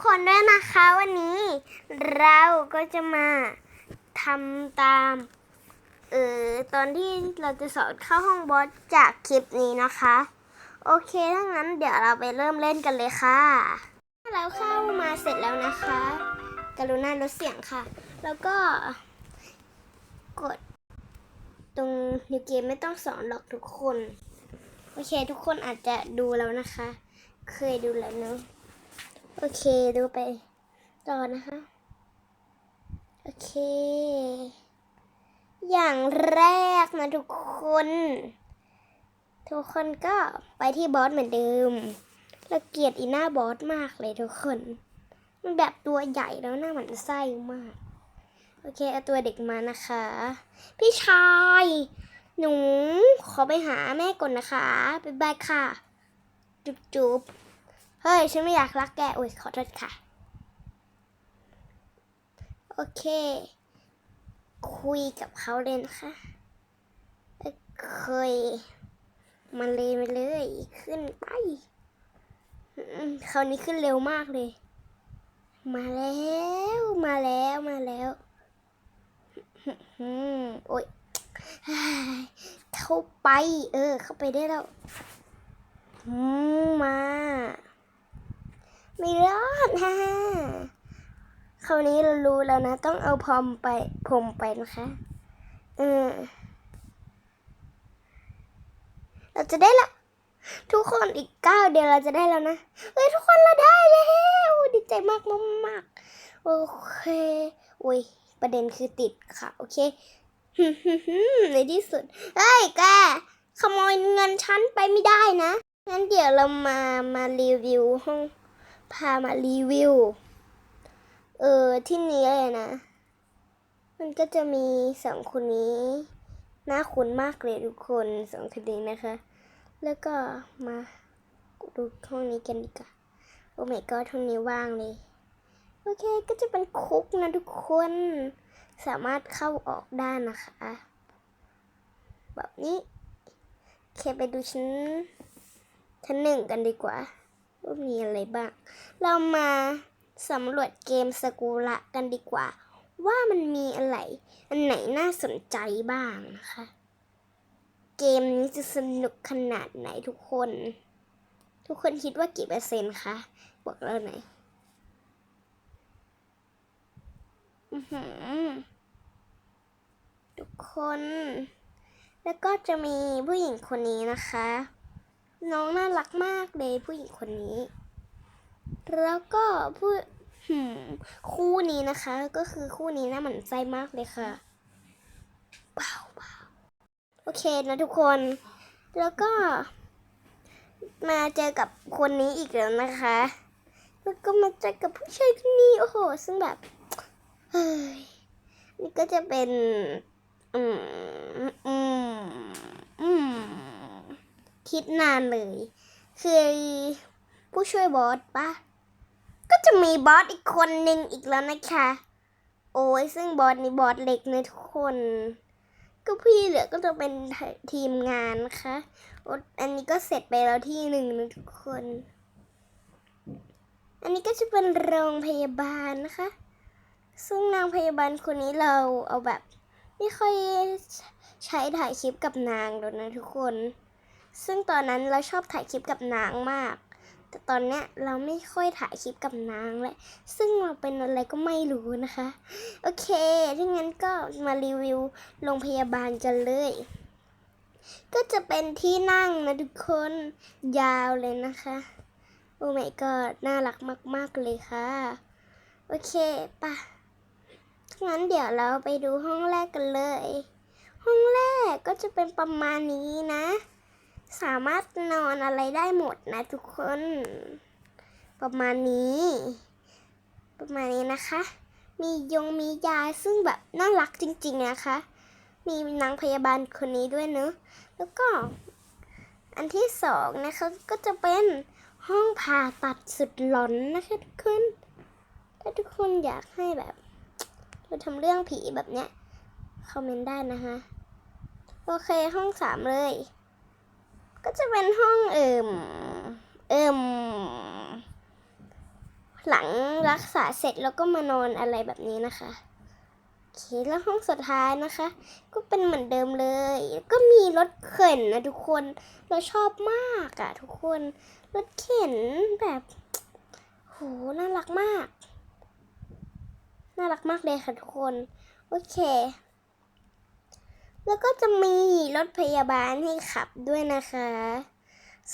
กคนด้วยนะคะวันนี้ เราก็จะมาทำตามเออตอนที่เราจะสอนเข้าห้องบอสจากคลิปนี้นะคะ โอเคถ้างั้นเดี๋ยวเราไปเริ่มเล่นกันเลยค่ะเราเข้ามาเสร็จแล้วนะคะ กรุณาลดเสียงค่ะ แล้วก็กด ตรงนิวเกมไม่ต้องสอนหรอกทุกคน โอเค ทุกคนอาจจะดูแล้วนะคะ เคยดูแล้วเนอะ โอเคดูไปต่อนะคะ โอเค อย่างแรกนะทุกคน ทุกคนก็ไปที่บอสเหมือนเดิมเราเกลียดอีหน้าบอสมากเลยทุกคน มันแบบตัวใหญ่แล้วหน้าหมันไส้มาก โอเคเอาตัวเด็กมานะคะ พี่ชาย หนูขอไปหาแม่ก่อนนะคะบ๊ายบายค่ะ จุ๊บจุ๊บ เฮ้ย ฉันไม่อยากรักแกโอ้ยขอโทษค่ะ โอเค คุยกับเขาเลยนะคะเคยมาเลยมาเลยขึ้นไปคราวนี้ขึ้นเร็วมากเลย มาแล้วมาแล้วมาแล้วโอ้ยเข้าไป เออ เข้าไปได้แล้วมา ไม่รอดฮ่าคราวนี้เรารู้แล้วนะ ต้องเอาพรมไปพรมไปนะคะเออเราจะได้ละ ทุกคนอีกเก้าเดียวเราจะได้แล้วนะเฮ้ยทุกคนเราได้แล้วดีใจมากมากมากโอเคอุ้ยประเด็นคือติดค่ะ โอเคในที่สุดเฮ้ยแกขโมยเงินฉันไปไม่ได้นะงั้นเดี๋ยวเรามามารีวิวห้อง พามารีวิว เออที่นี้เลยนะ มันก็จะมีสองคนนี้น่าคุ้นมากเลยทุกคนสองคนนี้นะคะ แล้วก็มาดูห้องนี้กันดีกว่า โอ้ไม่ก็ห้องนี้ว่างเลย โอเคก็จะเป็นคุกนะทุกคน สามารถเข้าออกได้นะคะ แบบนี้ เคไปดูชั้นชั้นหนึ่งกันดีกว่า ว่ามีอะไรบ้าง เรามาสำรวจเกมสกุระกันดีกว่า ว่ามันมีอะไร อันไหนน่าสนใจบ้างนะคะ เกมนี้จะสนุกขนาดไหนทุกคน ทุกคนคิดว่ากี่เปอร์เซ็นต์คะ บอกเราหน่อยอือหือทุกคน แล้วก็จะมีผู้หญิงคนนี้นะคะ น้องน่ารักมากเลยผู้หญิงคนนี้ แล้วก็ผู้หืมคู่นี้นะคะ ก็คือคู่นี้น่าหมั่นไส้มากเลยค่ะเบาเบาโอเคนะทุกคน แล้วก็ มาเจอกับคนนี้อีกแล้วนะคะ แล้วก็มาเจอกับผู้ชายคนนี้โอ้โห ซึ่งแบบเฮ้ยนี่ก็จะเป็น อืม อืม อืม คิดนานเลย คือผู้ช่วยบอสปะก็จะมีบอสอีกคนหนึ่งอีกแล้วนะคะ โอ้ยซึ่งบอสนี่บอสเล็กนะทุกคน ก็พี่เหลือก็จะเป็นทีมงานนะคะอันนี้ก็เสร็จไปแล้วที่หนึ่งนะทุกคน อันนี้ก็จะเป็นโรงพยาบาลนะคะ ซึ่งนางพยาบาลคนนี้เราเอาแบบ ไม่ค่อยใช้ถ่ายคลิปกับนางหรอกนะทุกคน ซึ่งตอนนั้นเราชอบถ่ายคลิปกับนางมาก แต่ตอนเนี้ยเราไม่ค่อยถ่ายคลิปกับนางเลยซึ่งเราเป็นอะไรก็ไม่รู้นะคะ โอเคถ้างั้นก็มารีวิวโรงพยาบาลกันเลย ก็จะเป็นที่นั่งนะทุกคนยาวเลยนะคะโอ้ไม่ก็น่ารักมาก ๆ เลยค่ะ โอเคปะงั้นเดี๋ยวเราไปดูห้องแรกกันเลย ห้องแรกก็จะเป็นประมาณนี้นะ สามารถนอนอะไรได้หมดนะทุกคน ประมาณนี้ ประมาณนี้นะคะ มียงมียายซึ่งแบบน่ารักจริง ๆนะคะ มีนางพยาบาลคนนี้ด้วยเนอะแล้วก็ อันที่สองนะคะก็จะเป็นห้องผ่าตัดสุดหลอนนะคะทุกคนถ้าทุกคนอยากให้แบบเราทำเรื่องผีแบบเนี้ยคอมเมนต์ได้นะคะ โอเคห้องสามเลย ก็จะเป็นห้องเอิมเอิมหลังรักษาเสร็จแล้วก็มานอนอะไรแบบนี้นะคะโอเคแล้วห้องสุดท้ายนะคะ ก็เป็นเหมือนเดิมเลย ก็มีรถเข็นนะทุกคนเราชอบมากอะทุกคนรถเข็นแบบโหน่ารักมาก น่ารักมากเลยค่ะทุกคน โอเค แล้วก็จะมีรถพยาบาลให้ขับด้วยนะคะ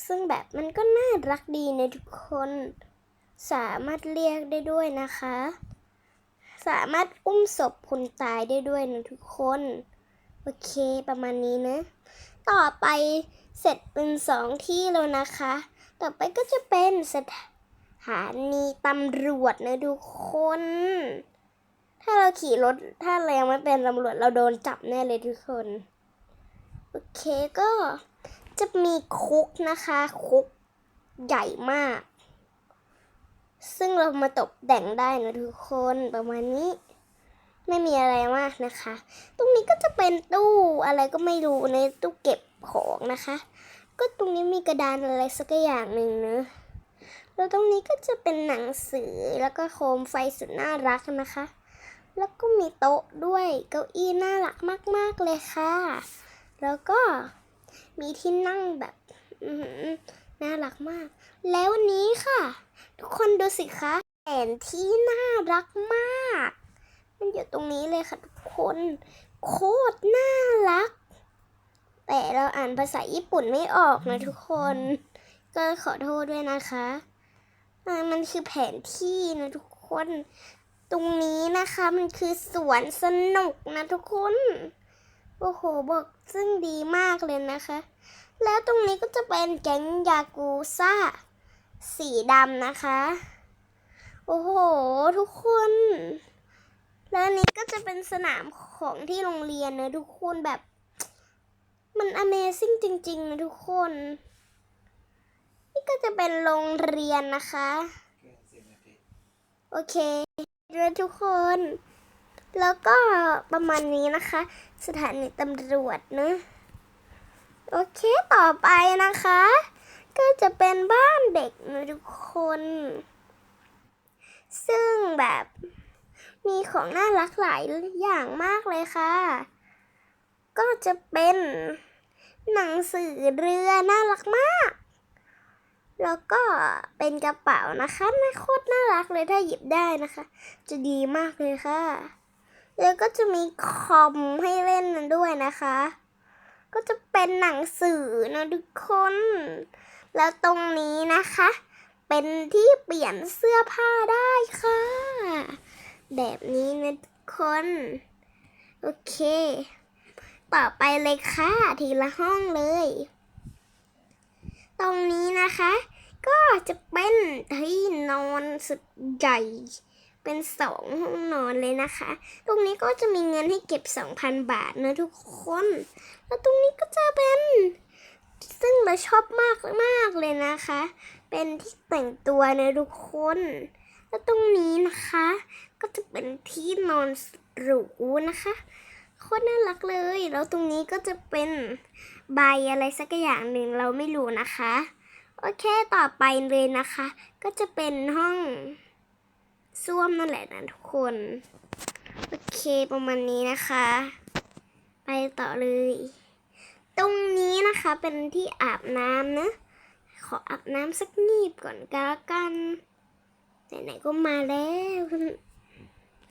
ซึ่งแบบมันก็น่ารักดีนะทุกคน สามารถเรียกได้ด้วยนะคะ สามารถอุ้มศพคนตายได้ด้วยนะทุกคน โอเคประมาณนี้นะ ต่อไปเสร็จเป็นสองที่แล้วนะคะ ต่อไปก็จะเป็นสถานีตำรวจนะทุกคน ถ้าเราขี่รถถ้าเรายังไม่เป็นตำรวจเราโดนจับแน่เลยทุกคน โอเคก็จะมีคุกนะคะ คุกใหญ่มาก ซึ่งเรามาตกแต่งได้นะทุกคนประมาณนี้ ไม่มีอะไรมากนะคะ ตรงนี้ก็จะเป็นตู้อะไรก็ไม่รู้ในตู้เก็บของนะคะ ก็ตรงนี้มีกระดานอะไรสักอย่างหนึ่งเนอะแล้วตรงนี้ก็จะเป็นหนังสือแล้วก็โคมไฟสุดน่ารักนะคะ แล้วก็มีโต๊ะด้วยเก้าอี้น่ารักมาก ๆ เลยค่ะ แล้วก็มีที่นั่งแบบน่ารักมาก แล้ววันนี้ค่ะ ทุกคนดูสิคะแผนที่น่ารักมาก มันอยู่ตรงนี้เลยค่ะทุกคน โคตรน่ารัก แต่เราอ่านภาษาญี่ปุ่นไม่ออกนะทุกคน ก็ขอโทษด้วยนะคะ มันคือแผนที่นะทุกคน ตรงนี้นะคะมันคือสวนสนุกนะทุกคน โอ้โหบอกซึ่งดีมากเลยนะคะ แล้วตรงนี้ก็จะเป็นแก๊งยากูซ่า สีดำนะคะ โอ้โห ทุกคน แล้วนนี้ก็จะเป็นสนามของที่โรงเรียนนะทุกคนแบบ มัน Amazing จริงๆนะทุกคน นี่ก็จะเป็นโรงเรียนนะคะ โอเค ด้วยทุกคน แล้วก็ประมาณนี้นะคะ สถานีตำรวจนะโอเคต่อไปนะคะ ก็จะเป็นบ้านเด็กนะทุกคน ซึ่งแบบมีของน่ารักหลายอย่างมากเลยค่ะ ก็จะเป็นหนังสือเรือน่ารักมาก แล้วก็เป็นกระเป๋านะคะน่าโคตรน่ารักเลยถ้าหยิบได้นะคะ จะดีมากเลยค่ะ แล้วก็จะมีคอมให้เล่นด้วยนะคะ ก็จะเป็นหนังสือนะทุกคน แล้วตรงนี้นะคะ เป็นที่เปลี่ยนเสื้อผ้าได้ค่ะ แบบนี้นะทุกคน โอเค ต่อไปเลยค่ะ ทีละห้องเลย ตรงนี้นะคะ ก็จะเป็นที่นอนสุดใหญ่ เป็นสองห้องนอนเลยนะคะ ตรงนี้ก็จะมีเงินให้เก็บ 2,000 บาทนะทุกคน แล้วตรงนี้ก็จะเป็น ซึ่งเราชอบมากมากเลยนะคะ เป็นที่แต่งตัวนะทุกคน แล้วตรงนี้นะคะ ก็จะเป็นที่นอนหรูนะคะโคตรน่ารักเลย แล้วตรงนี้ก็จะเป็น ใบอะไรสักอย่างหนึ่งเราไม่รู้นะคะ โอเคต่อไปเลยนะคะ ก็จะเป็นห้องส้วมนั่นแหละนะทุกคน โอเคประมาณนี้นะคะ ไปต่อเลย ตรงนี้นะคะเป็นที่อาบน้ำนะ ขออาบน้ำสักงีบก่อนก็แล้วกันไหนๆก็มาแล้ว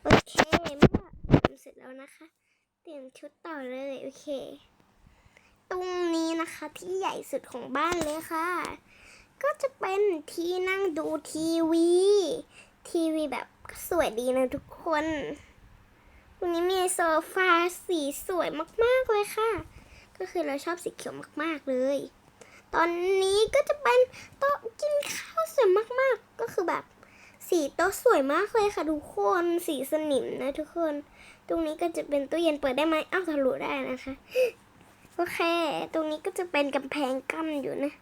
โอเคเมื่ออาบน้ำเสร็จแล้วนะคะ เปลี่ยนชุดต่อเลย โอเค ตรงนี้นะคะ ที่ใหญ่สุดของบ้านเลยค่ะ ก็จะเป็นที่นั่งดูทีวี ทีวีแบบสวยดีนะทุกคนตรงนี้มีโซฟาสีสวยมากๆเลยค่ะ ก็คือเราชอบสีเขียวมากๆเลย ตอนนี้ก็จะเป็นโต๊ะกินข้าวสวยมากๆ ก็คือแบบสีโต๊ะสวยมากเลยค่ะทุกคนสีสนิมนะทุกคน ตรงนี้ก็จะเป็นตู้เย็นเปิดได้ไหมอ้าวทะลุได้นะคะ โอเค ตรงนี้ก็จะเป็นกำแพงกั้นอยู่นะ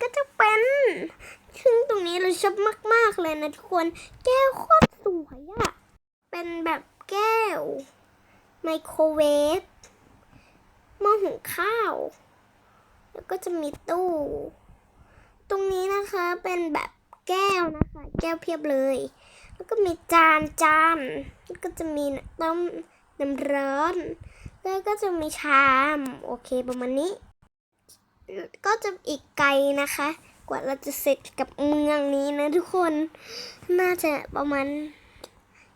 ก็จะเป็นซึ่งตรงนี้เราชอบมาก ๆ เลยนะทุกคน แก้วโคตรสวยอะเป็นแบบแก้ว ไมโครเวฟหม้อหุงข้าว แล้วก็จะมีตู้ ตรงนี้นะคะเป็นแบบแก้วนะคะ แก้วเพียบเลย แล้วก็มีจานจานแล้วก็จะมีต้มน้ำร้อน แล้วก็จะมีชามโอเคประมาณนี้ ก็จะอีกไกลนะคะ กว่าเราจะเสร็จกับเมืองนี้นะทุกคนน่าจะประมาณ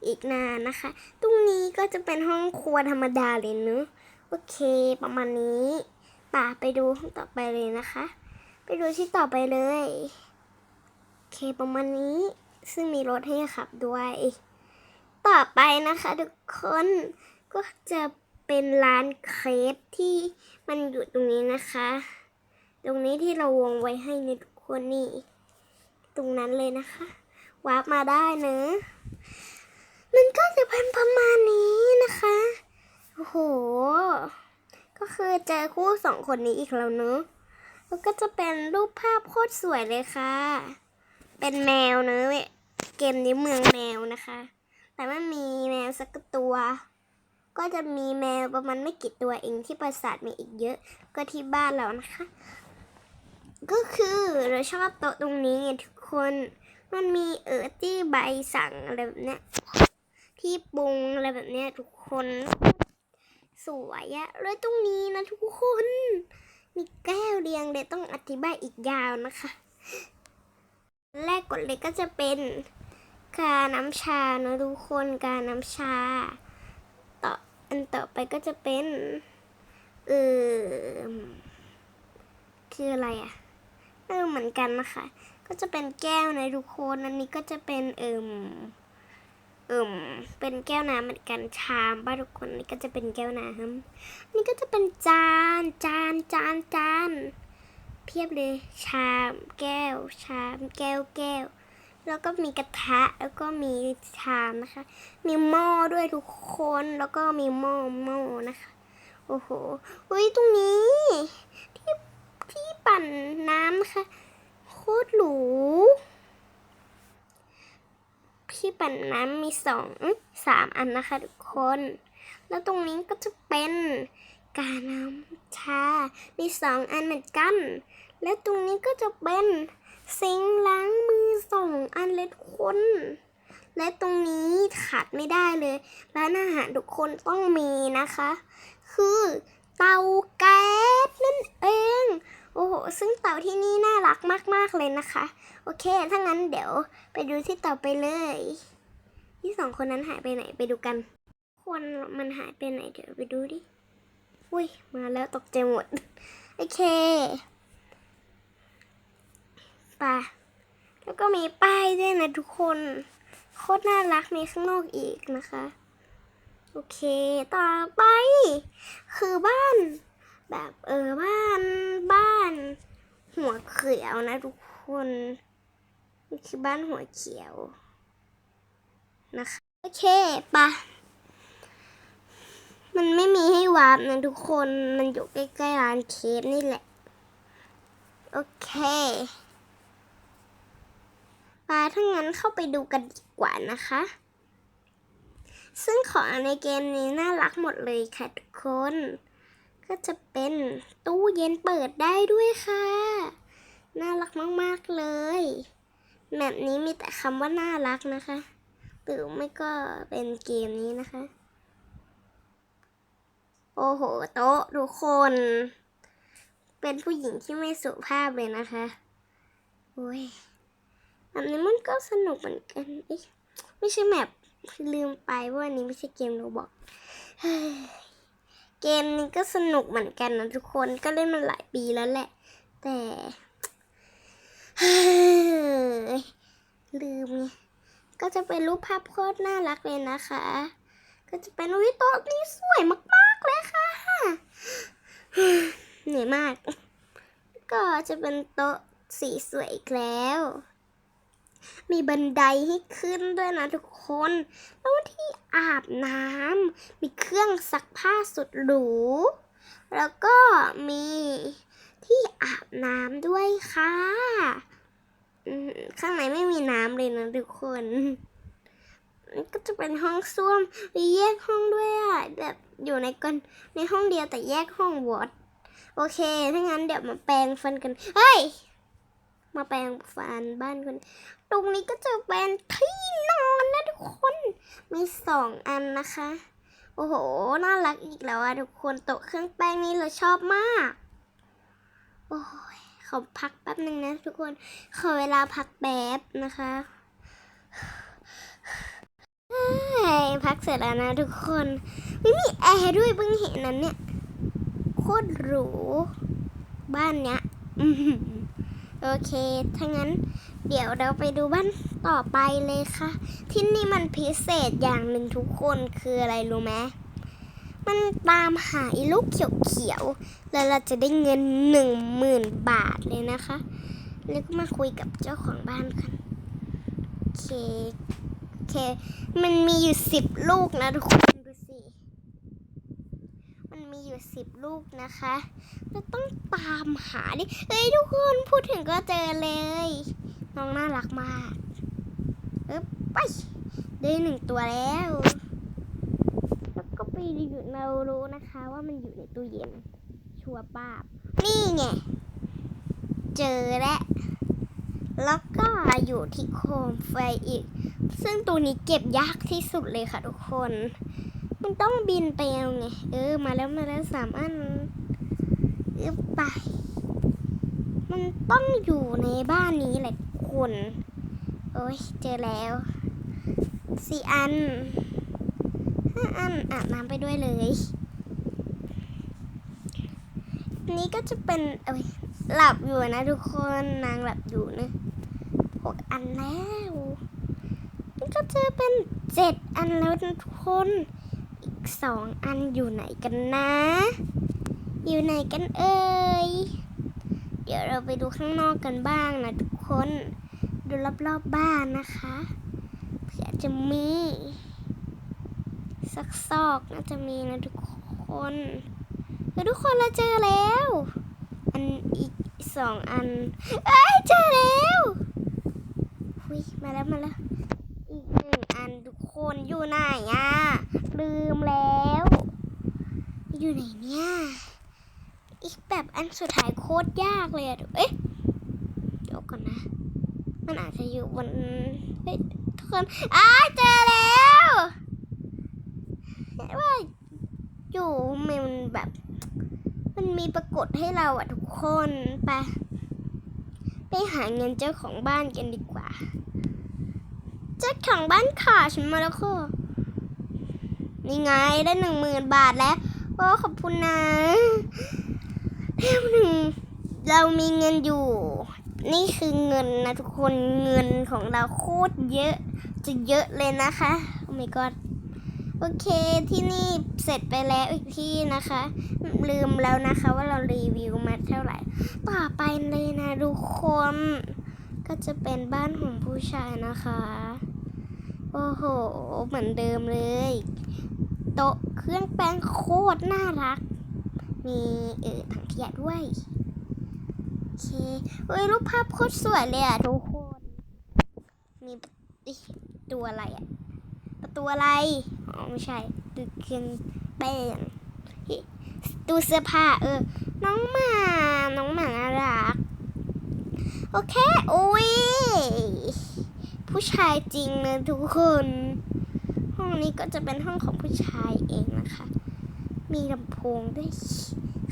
อีกนานนะคะ ตรงนี้ก็จะเป็นห้องครัวธรรมดาเลยเนอะโอเคประมาณนี้ป่าไปดูห้องต่อไปเลยนะคะ ไปดูที่ต่อไปเลยโอเคประมาณนี้ซึ่งมีรถให้ขับด้วย ต่อไปนะคะทุกคนก็จะ เป็นร้านเครปที่มันอยู่ตรงนี้นะคะ ตรงนี้ที่เราวงไว้ให้ในทุกคนนี่ ตรงนั้นเลยนะคะวาร์ปมาได้เนอะมันก็จะเป็นประมาณนี้นะคะ โอ้โห ก็คือเจอคู่สองคนนี้อีกแล้วเนอะแล้วก็จะเป็นรูปภาพโคตรสวยเลยค่ะ เป็นแมวเนอะเกมนี้เมืองแมวนะคะ แต่ไม่มีแมวสักตัว ก็จะมีแมวประมาณไม่กี่ตัวเองที่ปราสาทมีอีกเยอะก็ที่บ้านเรานะคะ ก็คือเราชอบโต๊ะตรงนี้ไงทุกคนมันมีเออที่ใบสั่งอะไรแบบเนี้ยที่ปรุงอะไรแบบเนี้ยทุกคนสวยอะเลยตรงนี้นะทุกคน มีแก้วเรียงเลยต้องอธิบายอีกยาวนะคะ แรกกดเลยก็จะเป็นกาน้ำชานะทุกคนกาน้ำชา อันต่อไปก็จะเป็น เออคืออะไรอะเออเหมือนกันนะคะ ก็จะเป็นแก้วในทุกคนอันนี้ก็จะเป็นเอิมเอิมเป็นแก้วน้ำเหมือนกันชามบ้าทุกคนนี่ก็จะเป็นแก้วน้ำนี่ก็จะเป็นจานจานจานจานเพียบเลย ชามแก้ว ชามแก้วแก้ว แล้วก็มีกระทะแล้วก็มีชามนะคะ มีหม้อด้วยทุกคนแล้วก็มีหม้อหม้อนะคะ โอ้โหอุ้ยตรงนี้ ที่ที่ปั่นน้ำนะคะโคตรหรูที่ปั่นน้ำมีสองสามอันนะคะทุกคน แล้วตรงนี้ก็จะเป็นกาน้ำชา มีสองอันเหมือนกัน และตรงนี้ก็จะเป็น ซิงล้างมือสองอันเลยทุกคน และตรงนี้ขาดไม่ได้เลยร้านอาหารทุกคนต้องมีนะคะ คือเตาแก๊สนั่นเอง โอ้โห ซึ่งเต่าที่นี่น่ารักมาก ๆ เลยนะคะ โอเค ถ้างั้นเดี๋ยวไปดูที่เต่าไปเลย ที่สองคนนั้นหายไปไหนไปดูกัน คนมันหายไปไหนเดี๋ยวไปดูดิ อุ้ย มาแล้วตกใจหมด โอเค ปะแล้วก็มีป้ายด้วยนะทุกคน โคตรน่ารักมีข้างนอกอีกนะคะ โอเค ต่อไป คือบ้าน แบบเออบ้านบ้าน หัวเขียวนะทุกคนนี่คือบ้านหัวเขียวนะคะ โอเคปะมันไม่มีให้วาร์ปนะทุกคน มันอยู่ใกล้ๆร้านเคฟนี่แหละ โอเค ปาถ้างั้นเข้าไปดูกันดีกว่านะคะ ซึ่งของในเกมนี้น่ารักหมดเลยค่ะทุกคน ก็จะเป็นตู้เย็นเปิดได้ด้วยค่ะ น่ารักมากๆเลยแบบนี้มีแต่คำว่าน่ารักนะคะหรือไม่ก็เป็นเกมนี้นะคะ โอ้โห โต๊ะทุกคน เป็นผู้หญิงที่ไม่สุภาพเลยนะคะ โอ้ย แบบนี้มันก็สนุกเหมือนกันเอ๊ะไม่ใช่แมปลืมไปว่าอันนี้ไม่ใช่เกมโรบอกเกมนี้ก็สนุกเหมือนกันนะทุกคนก็เล่นมาหลายปีแล้วแหละ แต่ลืมไงก็จะเป็นรูปภาพโคตรน่ารักเลยนะคะ ก็จะเป็นวิโต๊ะนี้สวยมากๆเลยค่ะเหนื่อยมาก ก็จะเป็นโต๊ะสีสวยอีกแล้ว มีบันไดให้ขึ้นด้วยนะทุกคน แล้วที่อาบน้ำมีเครื่องซักผ้าสุดหรู แล้วก็มีที่อาบน้ำด้วยค่ะ ข้างในไม่มีน้ำเลยนะทุกคนก็จะเป็นห้องส้วมมีแยกห้องด้วยอะแบบอยู่ในกันในห้องเดียวแต่แยกห้องวอดโอเค ถ้างั้นเดี๋ยวมาแปรงฟันกัน เฮ้ย มาแปรงฟันบ้านกัน ตรงนี้ก็จะเป็นที่นอนนะทุกคน มีสองอันนะคะ โอ้โห น่ารักอีกแล้วอะทุกคน โต๊ะเครื่องแป้งนี่เราชอบมาก โอ้ยขอพักแป๊บหนึ่งนะทุกคน ขอเวลาพักแป๊บนะคะพักเสร็จแล้วนะทุกคน ไม่มีแอร์ด้วยเพิ่งเห็นนั้นเนี่ย โคตรหรู บ้านเนี้ย โอเค ถ้างั้นเดี๋ยวเราไปดูบ้านต่อไปเลยค่ะ ที่นี่มันพิเศษอย่างหนึ่งทุกคนคืออะไรรู้ไหมมันตามหาอ้ลูกเขียวๆ แล้วเราจะได้เงินหนึ่งหมื่นบาทเลยนะคะ แล้วก็มาคุยกับเจ้าของบ้านกันโอเคโอเค มันมีอยู่สิบลูกนะทุกคนมีอยู่ สิบลูกนะคะเราต้องตามหาดิเอ้ยทุกคนพูดถึงก็เจอเลย น้องน่ารักมากเอ๊บไปได้หนึ่งตัวแล้วแล้วก็ไปอยู่เรารู้นะคะ ว่ามันอยู่ในตู้เย็น ชัวร์ป้าบนี่ไง เจอแล้วแล้วก็อยู่ที่โคมไฟอีก ซึ่งตัวนี้เก็บยากที่สุดเลยค่ะทุกคน มันต้องบินไปเอาไง เออ มาแล้วมาแล้วสามอันเออไป มันต้องอยู่ในบ้านนี้แหละคุณ โอ้ยเจอแล้วสี่อันห้าอันอาบน้ำไปด้วยเลย นี้ก็จะเป็นเอ้ยหลับอยู่นะทุกคนนางหลับอยู่นะหกอันแล้ว นี่ก็จะเป็นเจ็ดอันแล้วนะทุกคน สองอันอยู่ไหนกันนะ อยู่ไหนกันเอ่ย เดี๋ยวเราไปดูข้างนอกกันบ้างนะทุกคน ดูรอบๆบบ้านนะคะ เผื่อจะมีสักซอกน่าจะมีนะทุกคนเฮ้ยทุกคนเราเจอแล้ว อันอีกสองอัน เอ้ยเจอแล้วหุยมาแล้วมาแล้ว อีกหนึ่งอันทุกคนอยู่ไหนอะ ลืมแล้ว อยู่ไหนเนี่ย อีกแบบอันสุดท้ายโคตรยากเลยอะเอ๊ะเดี๋ยวก่อนนะ มันอาจจะอยู่บนเฮ้ยทุกคนอ้าเจอแล้วเห็นว่าอยู่มันแบบ มันมีปรากฏให้เราอะทุกคนไปไปหาเงินเจ้าของบ้านกันดีกว่า เจ้าของบ้านขาฉันมาแล้วค่ะ นี่ไงได้หนึ่งหมื่นบาทแล้วโอ้ขอบคุณนะเท่าหนึ่งเรามีเงินอยู่ นี่คือเงินนะทุกคนเงินของเราโคตรเยอะ จะเยอะเลยนะคะโอ้ my god โอเคที่นี่เสร็จไปแล้วอีกที่นะคะ ลืมแล้วนะคะว่าเรารีวิวมาเท่าไหร่ ต่อไปเลยนะทุกคนก็จะเป็นบ้านของผู้ชายนะคะ โอ้โห เหมือนเดิมเลย โต๊ะเครื่องแป้งโคตรน่ารัก มีเออถังขยะด้วย โอเคเฮ้ยรูปภาพโคตรสวยเลยอะทุกคน มีตัวอะไรอะประตูอะไร อ๋อไม่ใช่ตู้เครื่องแป้งตู้เสื้อผ้าเออ น้องหมา น้องหมาน่ารัก โอเค อุ้ยผู้ชายจริงนะทุกคน ห้องนี้ก็จะเป็นห้องของผู้ชายเองนะคะ มีลำโพงด้วย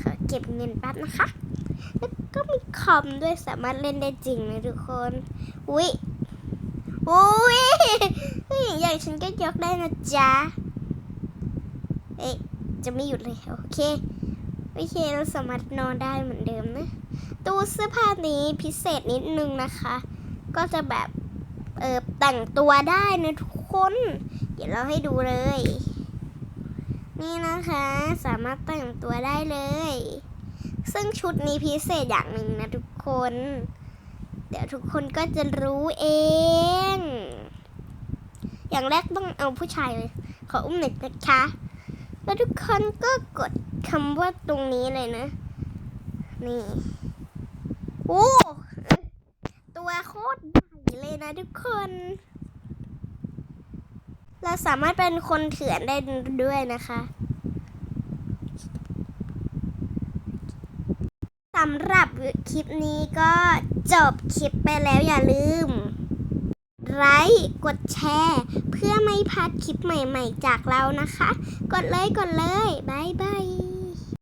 ขอเก็บเงินแป๊บนะคะ แล้วก็มีคอมด้วยสามารถเล่นได้จริงนะทุกคน อุ้ยอุ้ยผู้หญิงอย่างฉันก็ยกได้นะจ๊ะ เอ๊ะ จะไม่หยุดเลยโอเค โอเค เราสามารถนอนได้เหมือนเดิมนะ ตู้เสื้อผ้านี้พิเศษนิดนึงนะคะ ก็จะแบบ เออแต่งตัวได้นะทุกคน เดี๋ยวเราให้ดูเลย นี่นะคะสามารถแต่งตัวได้เลย ซึ่งชุดนี้พิเศษอย่างหนึ่งนะทุกคน เดี๋ยวทุกคนก็จะรู้เอง อย่างแรกต้องเอาผู้ชายเลย ขออุ้มหน่อยนะคะ แล้วทุกคนก็กดคำว่าตรงนี้เลยนะ นี่ โอ้ตัวโคตรใหญ่เลยนะทุกคน เราสามารถเป็นคนเถื่อนได้ด้วยนะคะสำหรับคลิปนี้ก็จบคลิปไปแล้วอย่าลืมไลค์กดแชร์ เพื่อไม่พลาดคลิปใหม่ๆจากเรานะคะ กดเลยกดเลยบายบาย